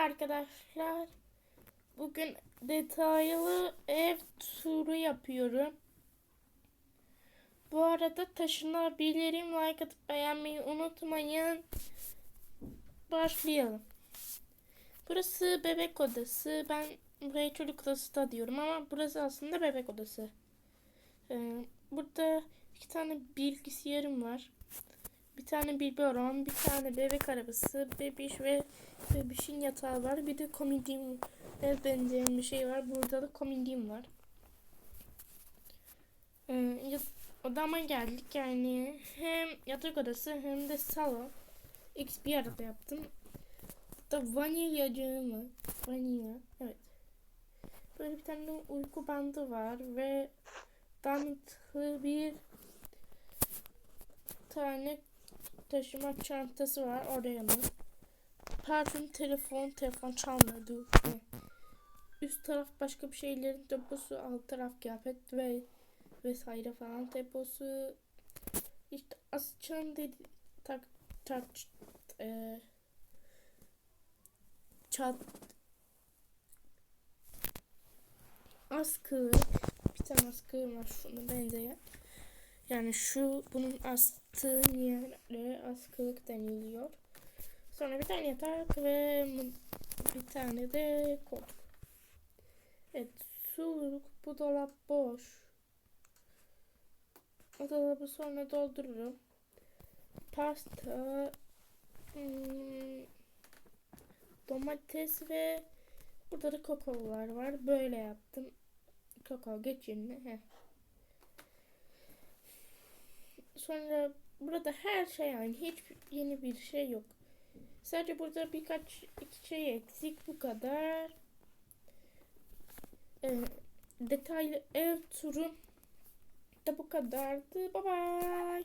arkadaşlar. Bugün detaylı ev turu yapıyorum. Bu arada taşınabilirim. Like atıp beğenmeyi unutmayın. Başlayalım. Burası bebek odası. Ben buraya çocuk odası da diyorum ama burası aslında bebek odası. Ee, burada iki tane bilgisayarım var. Bir tane biberon, bir tane bebek arabası, bebiş ve bebişin yatağı var. Bir de komedim benzeyen bir şey var. Burada da komedim var. Ee, odama geldik yani hem yatak odası hem de salon. X bir arada yaptım. Burada vanilyacığım var. Vanilya. Evet. Böyle bir tane uyku bandı var ve dantılı bir tane taşıma çantası var oraya mı? Parfüm, telefon, telefon çalmıyordu. Üst taraf başka bir şeylerin deposu, alt taraf kıyafet ve vesaire falan deposu. İşte asacağım dedi tak tak e, çat askı bir tane askı var şuna benzeyen. Yani şu bunun astığın yerlere askılık deniliyor. Sonra bir tane yatak ve bir tane de koltuk. Evet suluk bu dolap boş. O dolabı sonra doldururum. Pasta hmm, domates ve burada da kokolar var. Böyle yaptım. Koko geç yerine. Heh. Sonra burada her şey aynı. Hiç yeni bir şey yok. Sadece burada birkaç iki şey eksik. Bu kadar. Ee, detaylı ev turu da bu kadardı. Bye bye.